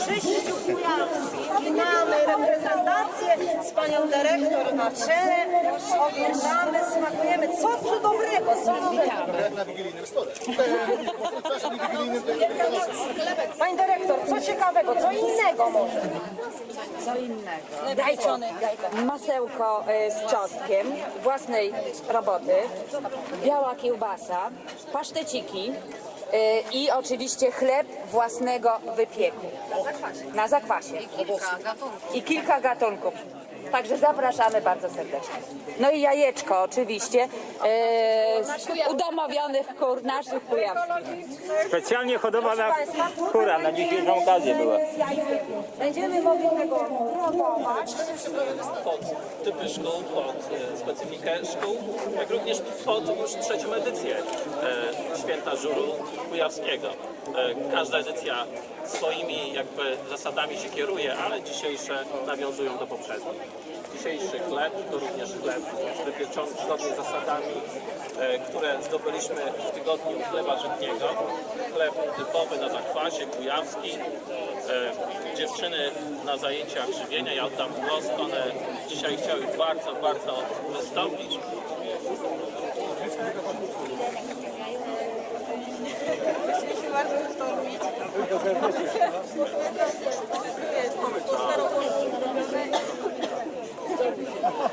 Krzyściu Kujawski i mamy reprezentację z panią dyrektor na czele. Oglądamy, smakujemy. Co tu dobrego, nowego? Jak na stole. Pani dyrektor, co ciekawego, co innego może? Co innego. Gajczony. Masełko e, z czosnkiem własnej roboty, biała kiełbasa, paszteciki i oczywiście chleb własnego wypieku. Na zakwasie. I kilka gatunków. Także zapraszamy bardzo serdecznie. No i jajeczko oczywiście e, z udomowionych kur naszych kujawskich. Specjalnie hodowana kura na dzisiejszą okazję była. Będziemy mogli tego pod typy szkół, pod e, specyfikę szkół, jak również pod już trzecią edycję e, Święta Żuru Kujawskiego. E, Każda edycja swoimi jakby zasadami się kieruje, ale dzisiejsze nawiązują do poprzednich. Dzisiejszy chleb to również chleb wypieczony zgodnie z zasadami, e, które zdobyliśmy w tygodniu chleba żytniego. Chleb typowy na zakwasie, kujawski. E, Dziewczyny na zajęciach żywienia, ja oddam głos, one dzisiaj chciały bardzo, bardzo wystąpić.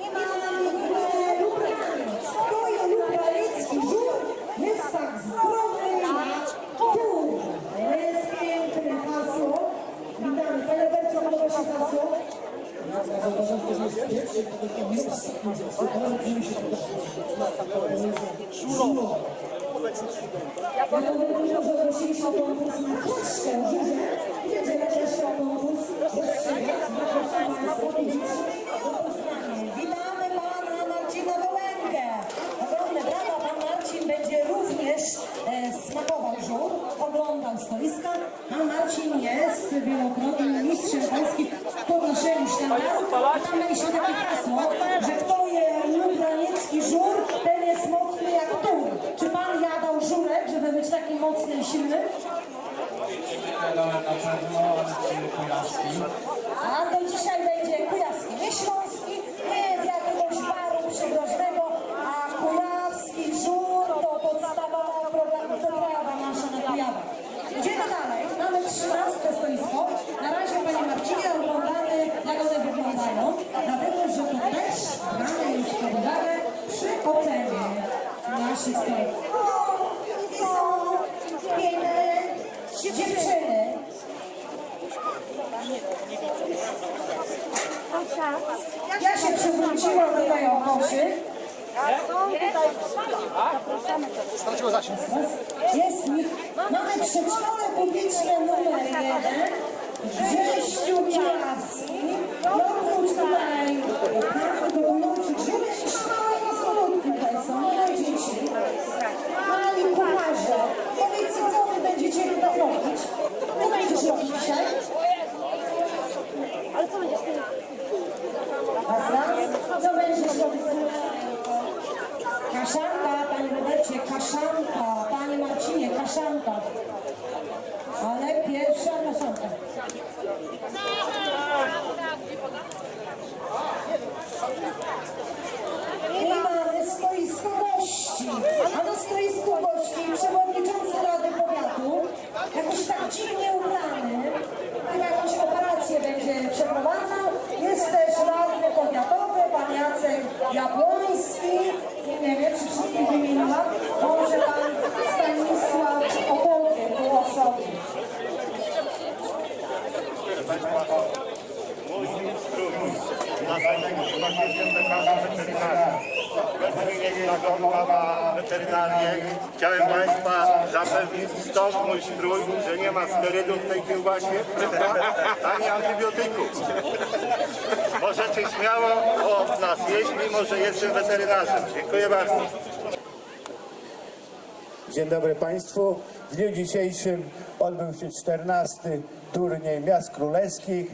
Nie mamy gminy Lubraniec. To Lubraniecki żur jest tak zdrowy jak tu. To jest piękne hasło. Witamy. Panie Robercie, podoba się hasło? Ja powiem, że ogłosiliśmy konkurs na troszkę będziemy też konkurs Witamy Pana Marcina Gołęgę. Ogromne brawa. Pan Marcin będzie również e, smakował żur, oglądał stoiska. Pan Marcin jest wielokrotnym mistrzem Polski w podnoszeniu sztandaru. Tam mieliśmy takie hasło, że kto je lubraniecki żur, ten jest mocny jak tur. Czy Pan jadał żurek, żeby być taki mocny i silny? Jadałem na pewno, ale kujawski. A to dzisiaj będzie kujawski, nie śląski, nie z jakiegoś baru przydrożnego, a kujawski żur to podstawowa programu potrawa nasza na Kujawach. Idziemy dalej, mamy 13 stoisko. Na razie Panie Marcinie oglądamy jak one wyglądają, dlatego że to też brane już pod uwagę przy ocenie naszych stoisków. No i są piękne dziewczyny. Ja się przewróciłam tutaj o koszy. straciło zasięg. Jest mi. Mamy przedszkole publiczne numer jeden. Grześciu Piaski. Oprócz tutaj 行きましょう。Weterynarię. Chciałem Państwa zapewnić, stąd mój strój, że nie ma sterydów w tej kiełbasie, ani antybiotyków. Możecie śmiało od nas jeść, mimo że jestem weterynarzem. Dziękuję bardzo. Dzień dobry Państwu. W dniu dzisiejszym odbył się 14 turniej miast królewskich.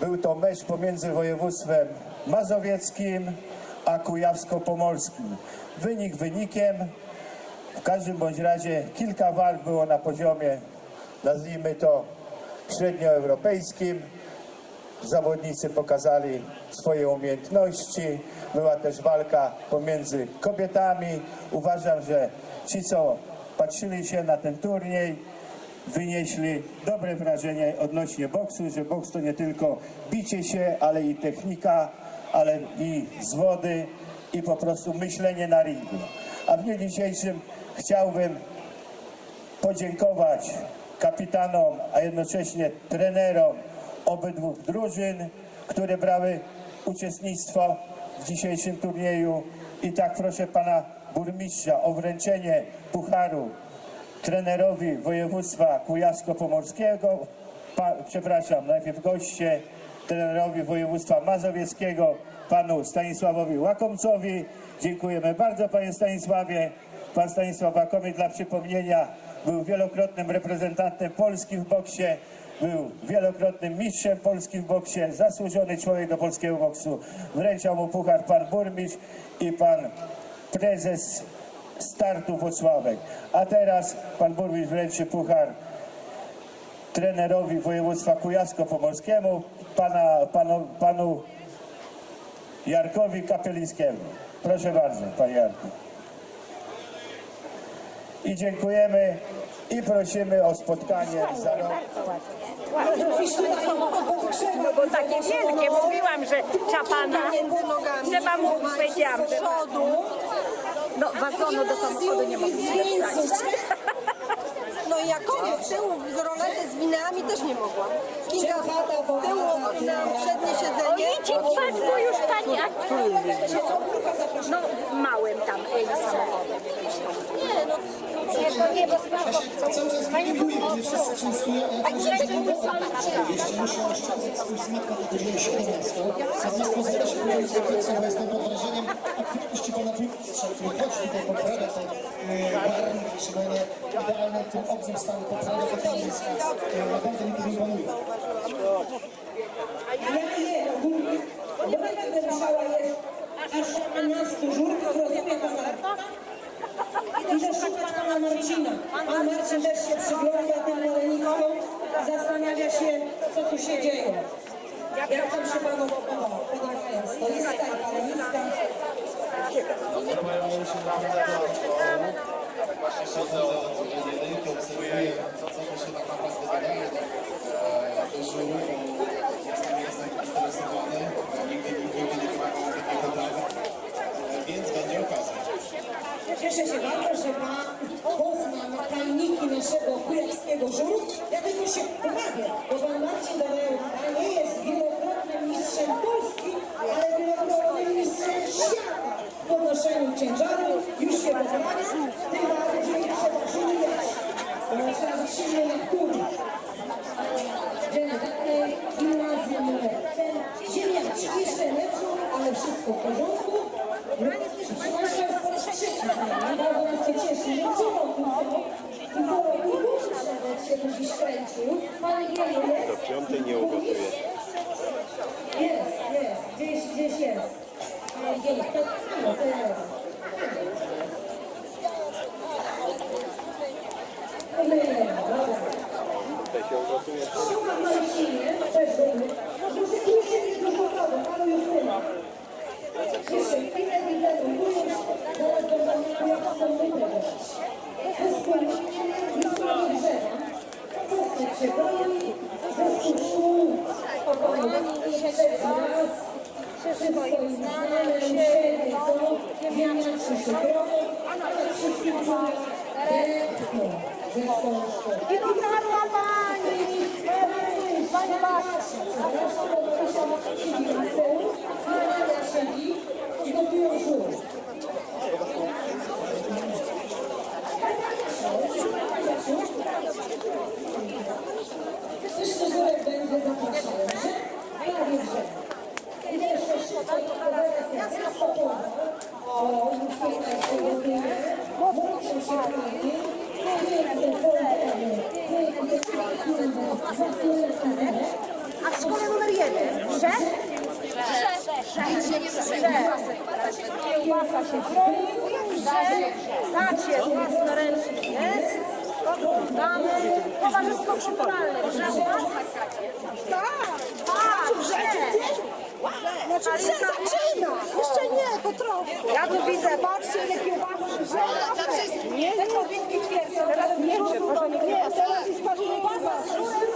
Był to mecz pomiędzy województwem mazowieckim kujawsko-pomorskim. Wynik wynikiem. W każdym bądź razie kilka walk było na poziomie, nazwijmy to, średnioeuropejskim. Zawodnicy pokazali swoje umiejętności. Była też walka pomiędzy kobietami. Uważam, że ci, co patrzyli się na ten turniej, wynieśli dobre wrażenie odnośnie boksu, że boks to nie tylko bicie się, ale i technika, ale i zwody i po prostu myślenie na ringu. A w dniu dzisiejszym chciałbym podziękować kapitanom, a jednocześnie trenerom obydwu drużyn, które brały uczestnictwo w dzisiejszym turnieju. I tak proszę pana burmistrza o wręczenie pucharu trenerowi województwa kujawsko-pomorskiego, przepraszam, najpierw goście trenerowi województwa mazowieckiego, panu Stanisławowi Łakomcowi. Dziękujemy bardzo panie Stanisławie. Pan Stanisław Łakomik dla przypomnienia był wielokrotnym reprezentantem Polski w boksie, był wielokrotnym mistrzem Polski w boksie, zasłużony człowiek do polskiego boksu. Wręczał mu puchar pan burmistrz i pan prezes startu Włocławek. A teraz pan burmistrz wręczy puchar trenerowi województwa kujawsko-pomorskiemu, pana, panu, panu Jarkowi Kapelińskiemu. Proszę bardzo, panie Jarku. I dziękujemy i prosimy o spotkanie za rok. No bo takie wielkie, mówiłam, że czapana, trzeba mu, powiedziałam, że no wazonu do samochodu nie mogę. I ja koniec, z tyłu z rolety z winami też nie mogłam. Kinga z tyłu na przednie siedzenie. Idź, patrz, bo już pani, a no małym tam y, samochodem. Nie, no, nie, to nie, bo Dziękuję, kiedy wszyscy częstują, ale także Jeśli muszę oszczędzać swój smak kategorię 17, Słownictwo zbiera się na inspekcję, bo jestem pod wrażeniem pana burmistrza, który chodzi tutaj poprawia te barwniki, że będę idealny tym obcym stanu poprawia te nazwiska. Naprawdę mi to imponuje. Ja je, bo będę musiała jeść aż 12 żurków, rozumie pana? Idę szukać pana Marcina. Pan Marcin też się przygląda tym malenickom, zastanawia się, co tu się dzieje. Jak tam się panu podobało? Podobają stoiska i paleniska. Właśnie obserwuję, co się jestem, nigdy nie więc będzie okazja. Cieszę się bardzo, że Pan pozna tajniki naszego kujawskiego żuru. Ja tylko się poprawię, bo Pan Marcin Darełka nie jest wielokrotnym mistrzem Polski, ale wielokrotnym mistrzem świata w podnoszeniu ciężaru. Już się poprawia, tym trzeba żyć. Trzeba być silny jak kuli. Dzień dobry, gimnazjum numer 1. Ziemniaczki jeszcze leżą, ale wszystko w porządku. Proszę Państwa, jest po raz trzeci. Bardzo nas to cieszy. No co roku? I co roku muszę przebrać się tu dziś kręcił. Pan Gielu jest? Do piątej nie ugotuje. Jest, jest. Gdzieś, gdzieś jest. Pan Gielu, to, no, to ja robię. Nie, dobra. Szukam Marcinie, też robimy. Proszę, tu się nie dużo wody, panu Justyna. Jeszcze chwilę i zerwujesz, zaraz będą miały jasną mytę weszć. Zespół już nie grzewa. Zespół się broni, zespół szum, spokojnie. Trzeci raz, wszystko im znane, siedzą, ziemniaczy się bronią, ale wszyscy czują piękno zespołu szkoły. I umarła pani! Pani Basia, przepraszam, bo musiała siedzi na tyłu, Maria siedzi i gotują żółw. Myślę, że Żurek będzie zapraszający. Prawie że. I jeszcze wszystko, to zaraz jest 100 O, już tutaj się gotuje. A w szkole numer jeden? Że? Kiełbasa się broni, że zacier własnoręczny jest, oglądamy. Towarzystwo kulturalne, że Tak, tak, że. Znaczy, że zaczyna. Jeszcze nie, to trochę. Ja tu widzę, patrzcie, ile kiełbasy, że Nie, te twierdzą, teraz nie, proszę nie, nie, teraz jest kiełbasa z żurem,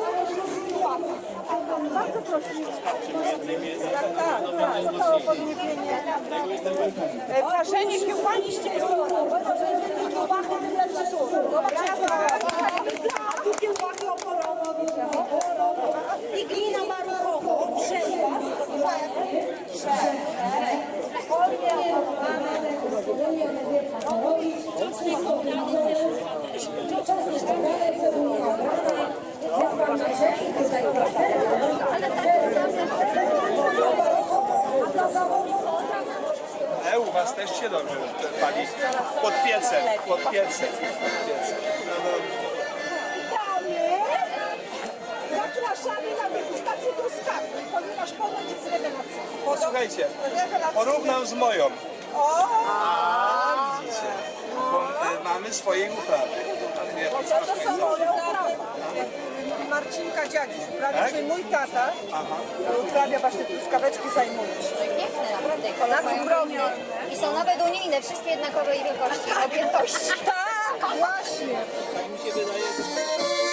bardzo proszę. Tak, tak, tak. To podniebienie? E, Prażenie kiełbaniście kiełbachy lepsze żur. A się dobrze pali. Pod piecem, pod piecem. Pod piecem. No dobrze. Zapraszamy na degustację truskawki, ponieważ ponoć jest rewelacyjna. Posłuchajcie, porównam z moją. O! Mamy swojej uprawy. To są moje uprawy. Marcinka Dziadzisz uprawia, Tak? czyli mój tata uprawia właśnie truskaweczki, zajmuje się. Piękne, naprawdę. Kolor piękne. I są nawet unijne, wszystkie jednakowej wielkości, objętości. Tak, właśnie. Nad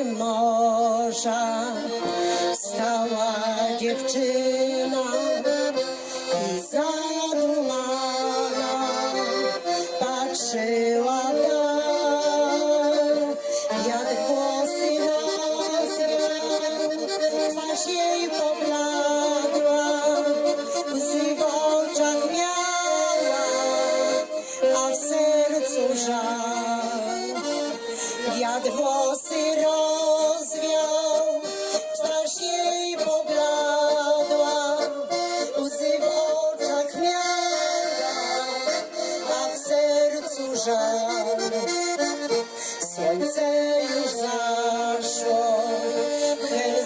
emotion.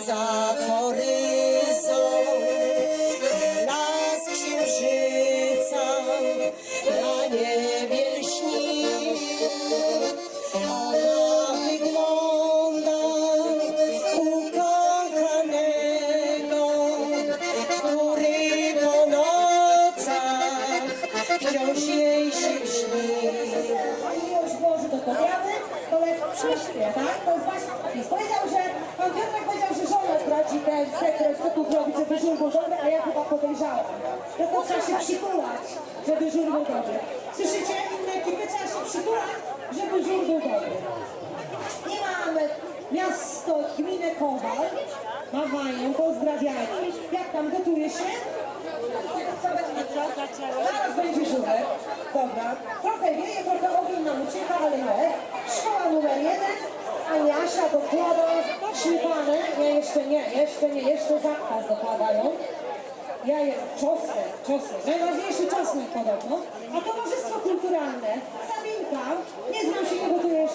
Za horyzont, las księżyca na niebie lśni. Ona wygląda ukochanego, który po nocach wciąż jej się śni. Już włoży do powiady, to przyśpie, tak? To jest właśnie. Powiedział, że pan Piotrek powiedział, ten sekret, co tu zrobić, żeby żur był dobry, a ja chyba podejrzałam. No to trzeba się przytulać, żeby żur był dobry. Słyszycie? Inne ekipy trzeba się przytulać, żeby żur był dobry. I mamy miasto, gminę Kowal. Machają, pozdrawiają. Jak tam gotuje się? Zaraz będzie żurek. Dobra. Trochę wieje, trochę ogień nam ucieka, ale jest. Szkoła numer jeden. Aniasia dokłada śmietane. Nie, jeszcze nie, jeszcze nie, jeszcze zakwas dokładają. Jaje, czosnek, czosnek. Najważniejszy czosnek podobno. A Towarzystwo Kulturalne. Sabinka, nie znam się, nie gotuję